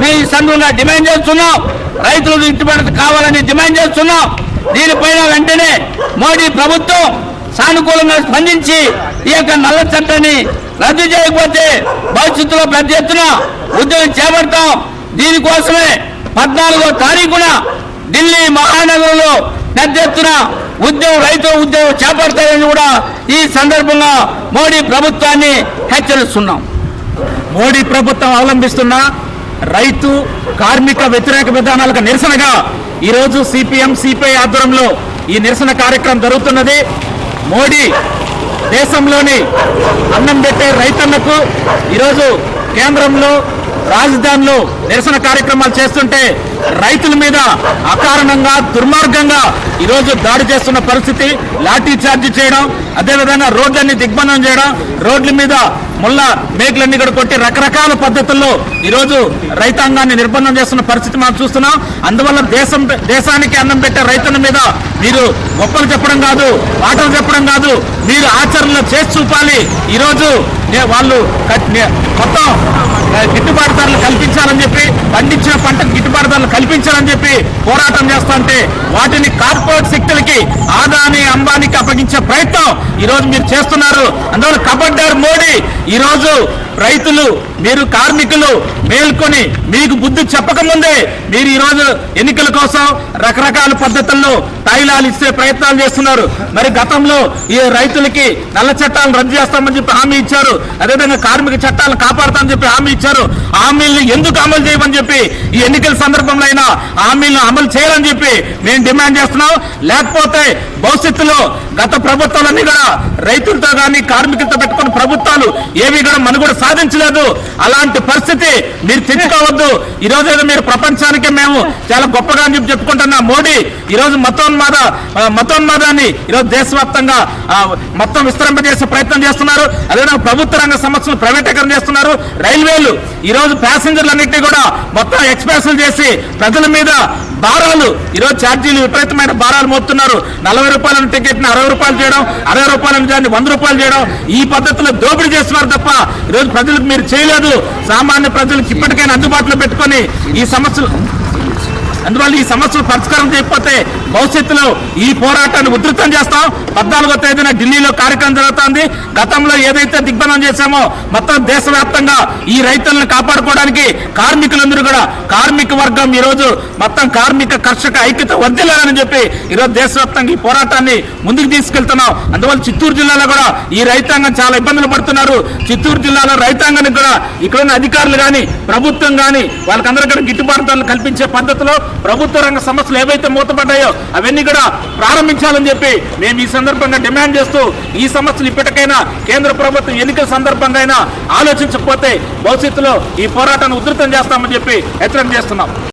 మీ సంఘంగా డిమాండ్ చేస్తున్నాం. రైతులకు గిట్టుబాటు కావాలని డిమాండ్ చేస్తున్నాం. దీనిపైన వెంటనే మోడీ ప్రభుత్వం సానుకూలంగా స్పందించి ఈ యొక్క నల్ల చట్టాన్ని రద్దు చేయకపోతే భవిష్యత్తులో పెద్ద ఎత్తున ఉద్యమం చేపడతాం. దీనికోసమే పద్నాలుగో తారీఖున ఢిల్లీ మహానగరంలో పెద్ద ఎత్తున ఉద్యమం రైతు ఉద్యమం చేపడతాయని కూడా ఈ సందర్భంగా మోడీ ప్రభుత్వాన్ని హెచ్చరిస్తున్నాం. మోడీ ప్రభుత్వం అవలంబిస్తున్న రైతు కార్మిక వ్యతిరేక విధానాలకు నిరసనగా ఈరోజు సిపిఎం సిపిఐ ఆధ్వర్యంలో ఈ నిరసన కార్యక్రమం జరుగుతున్నది. మోడీ దేశంలోని అన్నం పెట్టే రైతన్నకు ఈరోజు కేంద్రంలో రాజధానిలో నిరసన కార్యక్రమాలు చేస్తుంటే రైతుల మీద అకారణంగా దుర్మార్గంగా ఈరోజు దాడి చేస్తున్న పరిస్థితి లాఠీ చార్జ్ చేయడం అదేవిధంగా రోడ్లన్నీ దిగ్బంధం చేయడం రోడ్ల మీద ముళ్ళ మేకలన్నీ కూడా కొట్టి రకరకాల పద్ధతుల్లో ఈరోజు రైతాంగాన్ని నిర్బంధం చేస్తున్న పరిస్థితి మనం చూస్తున్నాం. అందువల్ల దేశం దేశానికి అన్నం పెట్టే రైతుల మీద మీరు గొప్పలు చెప్పడం కాదు మాటలు చెప్పడం కాదు మీరు ఆచరణలో చేసి చూపాలి. ఈరోజు నే- వాళ్ళు మొత్తం ధరలు కల్పించాలని చెప్పి పండించిన పంటకు గిట్టుబాటు ధరలు కల్పించాలని చెప్పి పోరాటం చేస్తుంటే వాటిని కార్పొరేట్ శక్తులకి ఆదాని అంబానీకి అప్పగించే ప్రయత్నం ఈరోజు మీరు చేస్తున్నారు. అందువల్ల కబడ్డారు మోడీ ఈరోజు రైతులు మీరు కార్మికులు మేల్కొని మీకు బుద్ధి చెప్పకముందే మీరు ఈరోజు ఎన్నికల కోసం రకరకాల పద్ధతుల్లో తైలాలు ఇచ్చే ప్రయత్నాలు చేస్తున్నారు. మరి గతంలో ఈ రైతులకి నల్ల చట్టాలను రద్దు చేస్తామని చెప్పి హామీ ఇచ్చారు. అదేవిధంగా కార్మిక చట్టాలను కాపాడతామని చెప్పి హామీ ఇచ్చారు. హామీలను ఎందుకు అమలు చేయమని చెప్పి ఈ ఎన్నికల సందర్భంలో అయినా హామీలను అమలు చేయాలని చెప్పి మేము డిమాండ్ చేస్తున్నాం. లేకపోతే భవిష్యత్తులో గత ప్రభుత్వాలన్నీ కూడా రైతులతో కానీ కార్మికులతో పెట్టుకున్న ప్రభుత్వాలు ఏవి కూడా మనుగడ సాధించలేదు. అలాంటి పరిస్థితి మీరు తెచ్చుకోవద్దు. ఈ రోజు ఏదో మీరు ప్రపంచానికే మేము చాలా గొప్పగా అని చెప్పి చెప్పుకుంటున్న మోడీ ఈ రోజు మతోన్మాద మతోన్మాదాన్ని ఈరోజు దేశవ్యాప్తంగా మొత్తం విస్తరింపజేసే ప్రయత్నం చేస్తున్నారు. అదేవిధంగా ప్రభుత్వ రంగ సంస్థలు ప్రైవేటీకరణ చేస్తున్నారు. రైల్వేలు ఈ రోజు ప్యాసింజర్లన్నింటినీ కూడా మొత్తం ఎక్స్ప్రెస్లు చేసి ప్రజల మీద భారాలు ఈరోజు ఛార్జీలు విపరీతమైన భారాలు మోపుతున్నారు. నలభై రూపాయల టికెట్ని అరవై రూపాయలు చేయడం అరవై రూపాయల దాన్ని వంద రూపాయలు చేయడం ఈ పద్ధతిలో దోపిడీ చేస్తున్నారు తప్ప ఈరోజు ప్రజలకు మీరు చేయలేదు. సామాన్య ప్రజలకు ఇప్పటికైనా అందుబాటులో పెట్టుకొని ఈ సమస్యలు అందువల్ల ఈ సమస్యలు పరిష్కారం చేయకపోతే భవిష్యత్తులో ఈ పోరాటాన్ని ఉధృతం చేస్తాం. పద్నాలుగో తేదీన ఢిల్లీలో కార్యక్రమం జరుగుతోంది. గతంలో ఏదైతే దిగ్బంధం చేశామో మొత్తం దేశవ్యాప్తంగా ఈ రైతులను కాపాడుకోవడానికి కార్మికులందరూ కూడా కార్మిక వర్గం ఈరోజు మొత్తం కార్మిక కర్షక ఐక్యత వర్ధిల్లాలని చెప్పి ఈరోజు దేశవ్యాప్తంగా ఈ పోరాటాన్ని ముందుకు తీసుకెళ్తున్నాం. అందువల్ల చిత్తూరు జిల్లాలో కూడా ఈ రైతాంగం చాలా ఇబ్బందులు పడుతున్నారు. చిత్తూరు జిల్లాలో రైతాంగానికి కూడా ఇక్కడ ఉన్న అధికారులు కానీ ప్రభుత్వం కానీ వాళ్ళకందరికీ గిట్టుబాటు ధరలు కల్పించే పద్ధతిలో ప్రభుత్వ రంగ సమస్యలు ఏవైతే మూతపడ్డాయో అవన్నీ కూడా ప్రారంభించాలని చెప్పి మేము ఈ సందర్భంగా డిమాండ్ చేస్తూ ఈ సమస్యలు ఇప్పటికైనా కేంద్ర ప్రభుత్వం ఎన్నికల సందర్భంగా అయినా ఆలోచించకపోతే భవిష్యత్తులో ఈ పోరాటాన్ని ఉధృతం చేస్తామని చెప్పి హెచ్చరిక చేస్తున్నాం.